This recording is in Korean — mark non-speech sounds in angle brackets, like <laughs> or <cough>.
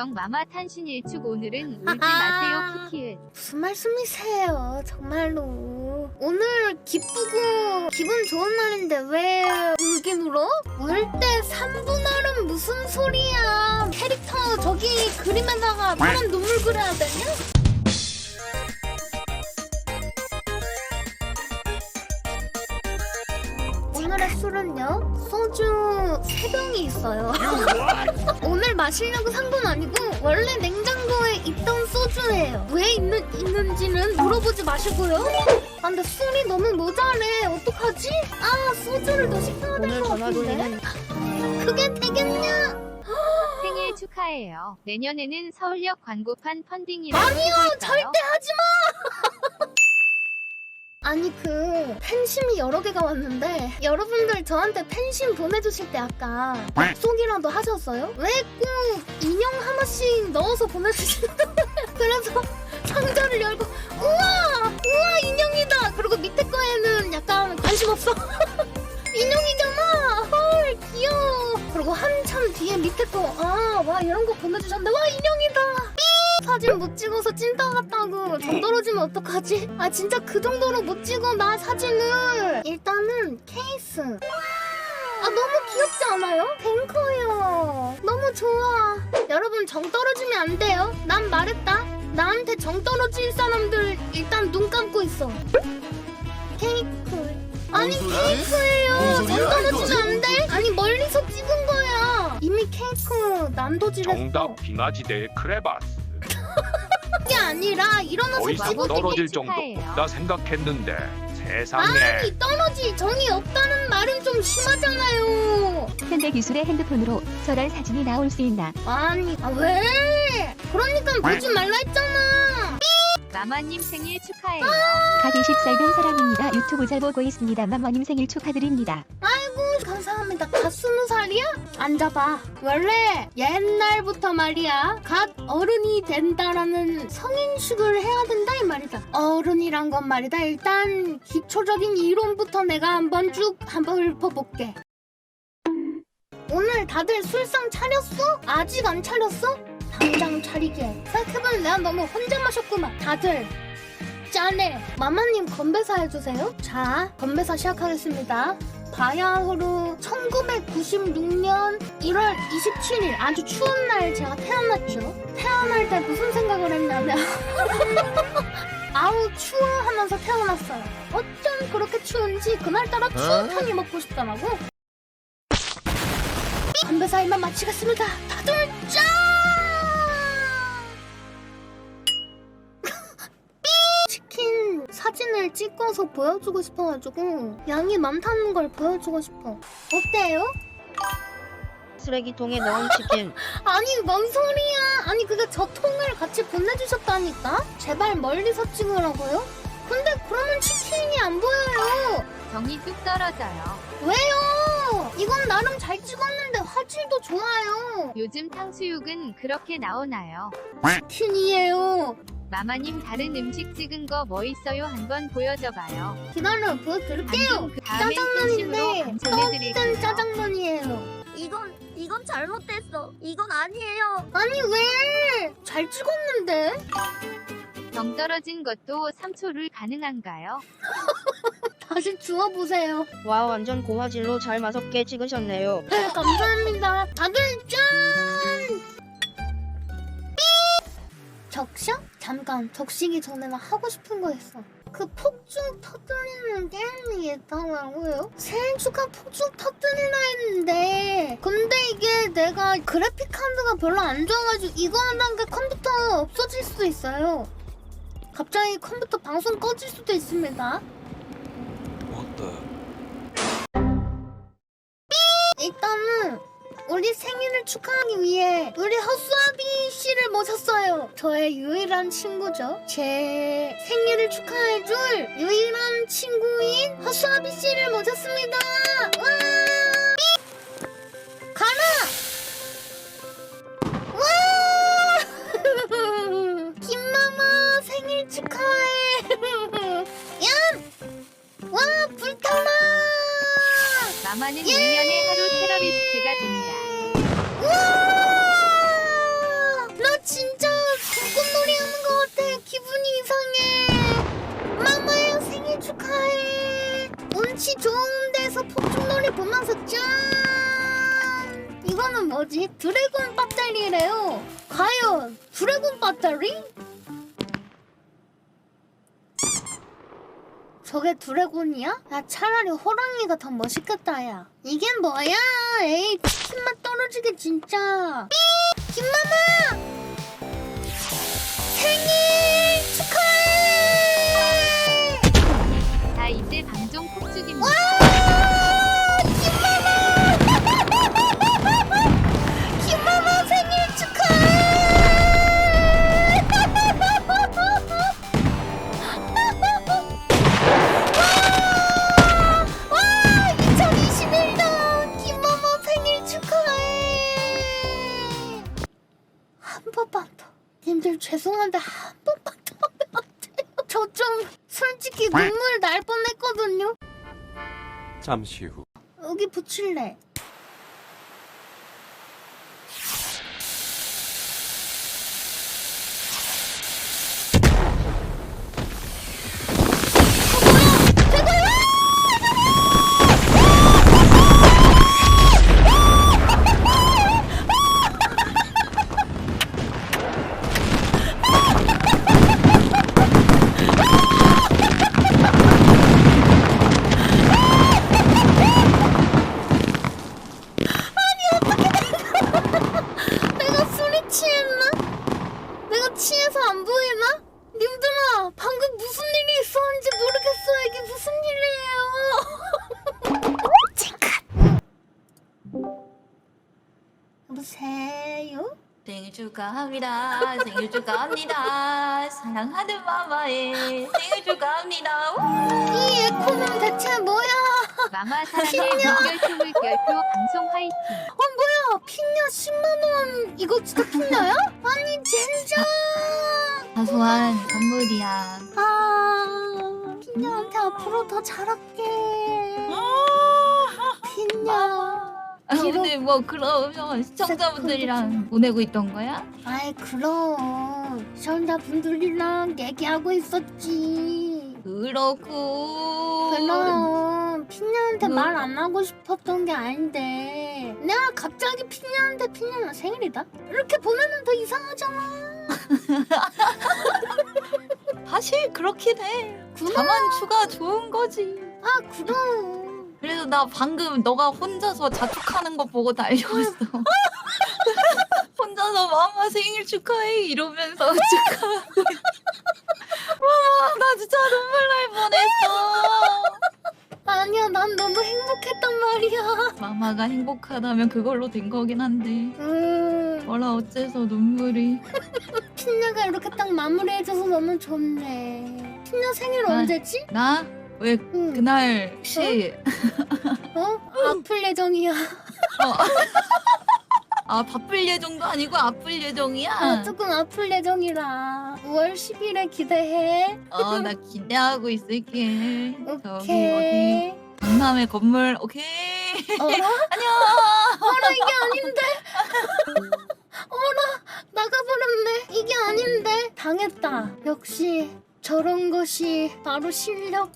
경 마마 탄신 일축 오늘은 울지 마세요 키키은. 무슨 말씀이세요 정말로 오늘 기쁘고 기분 좋은 날인데 왜 울긴 울어? 울 때 3분할은 무슨 소리야 캐릭터 저기 그림에다가 파란 눈물 그려야 되냐? 오늘의 술은요 소주 3병이 있어요 마시려고 산 건 아니고 원래 냉장고에 있던 소주예요. 왜 있는, 있는지는 물어보지 마시고요. 아 근데 술이 너무 모자래. 어떡하지? 아 소주를 더 시켜야 될 오늘 것 전화 같은데. 돌리는 <laughs> 그게 되겠냐? 생일 축하해요. 내년에는 서울역 광고판 펀딩이라고 아니요, 해볼까요? 절대 아니 그 팬심이 여러 개가 왔는데 여러분들 저한테 팬심 보내주실 때 아까 약속이라도 하셨어요? 왜 꼭 인형 하나씩 넣어서 보내주시는 <laughs> 그래서 상자를 열고 우와! 우와 인형이다! 그리고 밑에 거에는 약간 관심 없어. <laughs> 인형이잖아! 헐 귀여워! 그리고 한참 뒤에 밑에 거아와 이런 거 보내주셨는데 와 인형이다 사진 못 찍어서 찐따 같다고. 정 떨어지면 어떡하지? 아 진짜 그 정도로 못 찍어 나 사진을. 일단은 케이스. 아 너무 귀엽지 않아요? 뱅커요. 너무 좋아. 여러분 정 떨어지면 안 돼요. 난 말했다. 나한테 정 떨어질 사람들 일단 눈 감고 있어. 케이크. 아니 소리야? 케이크예요. 뭔 정 소리야, 떨어지면? 안 돼? 아니 멀리서 찍은 거야. 이미 케이크 난도질했어. 정답 빙하지대 크레바스. 게 아니라 일어나서 찍어 떨어질 정도 축하해요. 없다 생각했는데 세상에 아니 떨어질 정이 없다는 말은 좀 심하잖아요 현대 기술의 핸드폰으로 저런 사진이 나올 수 있나? 아니 아 왜? 그러니까 보지 말라 했잖아 마마님 생일 축하해요. 갓 20살 된 사람입니다. 유튜브 잘 보고 있습니다. 마마님 생일 축하드립니다. 아이고 감사합니다 갓 스무 살이야? 앉아봐 원래 옛 날부터 말이야. 갓 어른이 된다라는 성인식을 해야 된다 이 말이다. 어른이란 건 말이다. 일단 기초적인 이론부터 내가 한번 쭉 한번 읊어볼게. 오늘 다들 술상 차렸어? 아직 안 차렸어? 당장 차리게. 생각해보면 내가 너무 혼자 마셨구만. 다들. 짠해. 마마님 건배사 해주세요. 자 건배사 시작하겠습니다 바야흐로 1996년 1월 27일. 아주 추운 날 제가 태어났죠. 태어날 때 무슨 생각을 했냐면 <laughs> 아우 추워 하면서 태어났어요. 어쩜 그렇게 추운지 그날따라 추어탕이 먹고 싶더라고. 건배사 일만 마치겠습니다. 다들 짠 사진을 찍어서 보여주고 싶어가지고 양이 많다는 걸 보여주고 싶어. 어때요? 쓰레기통에 넣은 치킨. <laughs> 아니 뭔 소리야? 아니 그게 저 통을 같이 보내주셨다니까? 제발 멀리서 찍으라고요? 근데 그러면 치킨이 안 보여요. 정이 뚝 떨어져요. 왜요? 이건 나름 잘 찍었는데 화질도 좋아요. 요즘 탕수육은 그렇게 나오나요? 치킨이에요. 마마님 다른 음식 찍은 거 뭐 있어요? 한번 보여줘봐요. 기다려 보여드릴게요. 방금 그 팬심으로 짜장면인데 떡든 감천해드릴게요. 짜장면이에요. 이건 이건 잘못됐어. 이건 아니에요. 아니 왜? 잘 찍었는데? 정 떨어진 것도 3초를 가능한가요? <laughs> 다시 주워보세요. 와 완전 고화질로 잘 맛없게 찍으셨네요. 네, 감사합니다. 잠깐, 적시기 전에 나 하고 싶은 거 있어. 그 폭죽 터뜨리는 게임이 있더라고요. 생일 축하 폭죽 터뜨리라 했는데 근데 이게 내가 그래픽 카드가 별로 안 좋아가지고 이거 게 컴퓨터 없어질 수도 있어요. 갑자기 컴퓨터 방송 꺼질 수도 있습니다. 생일을 축하하기 위해 우리 허수아비 씨를 모셨어요. 저의 유일한 친구죠. 제 생일을 축하해줄 유일한 친구인 허수아비 씨를 모셨습니다. 와! 삐! 가라! 와! <laughs> 김마마 생일 축하해. <laughs> 야! 와 불타라! 마마는 1년에 하루 테러리스트 축하해. 운치 좋은 데서 폭죽놀이 보면서 짠. 이거는 뭐지? 드래곤 배터리래요. 과연 드래곤 배터리? 저게 드래곤이야? 야 차라리 호랑이가 더 멋있겠다 야. 이게 뭐야? 에이 치킨맛 떨어지게 진짜. 김마마! 생일 님들 죄송한데 한 번만 더 하면 안 돼요? 저 좀 솔직히 눈물 날 뻔했거든요. 잠시 후. 여기 붙일래. 축하합니다. 생일 축하합니다. 사랑하는 마마의 생일 축하합니다. 우! 이 에코는 대체 뭐야? 마마 사랑의 물결표 물 결표 방송 화이팅. 어 뭐야? 핀냐 10만 원 이거 진짜 핀냐야? 아니 젠장. 사소한 선물이야. 아 핀냐한테 앞으로 더 잘할게. 뭐 그러면 시청자분들이랑 보내고 있던 거야? 아이 그럼 시청자분들이랑 얘기하고 있었지. 그렇고. 그럼 핀냐한테 그- 말안 하고 싶었던 게 아닌데 내가 갑자기 핀냐한테 핀냐나 생일이다? 이렇게 보내면 더 이상하잖아. <laughs> 사실 그렇긴 해. 그럼 자만추가 좋은 거지. 아 그럼. 그래서 나 방금 너가 혼자서 자축하는 거 보고 달려왔어. <laughs> 혼자서 마마 생일 축하해 이러면서 <laughs> 축하하고. 마마 나 진짜 눈물 날 뻔했어. 아니야 난 너무 행복했단 말이야. 마마가 행복하다면 그걸로 된 거긴 한데 음 뭐라 어째서 눈물이. 핀냐가 이렇게 딱 마무리해줘서 너무 좋네. 핀냐 생일 아. 언제지? 나 왜 응. 그날 혹시 어? 아플 예정이야. 아 바쁠 예정도 아니고 아플 예정이야? 어, 조금 아플 예정이라 5월 10일에 기대해. 어 나 기대하고 있을게. 저기 오케이. 강남의 건물 오케이. 어라? <laughs> 안녕. 어라 이게 아닌데? <laughs> 어라 나가버렸네. 이게 아닌데? 당했다. 역시 저런 것이 바로 실력.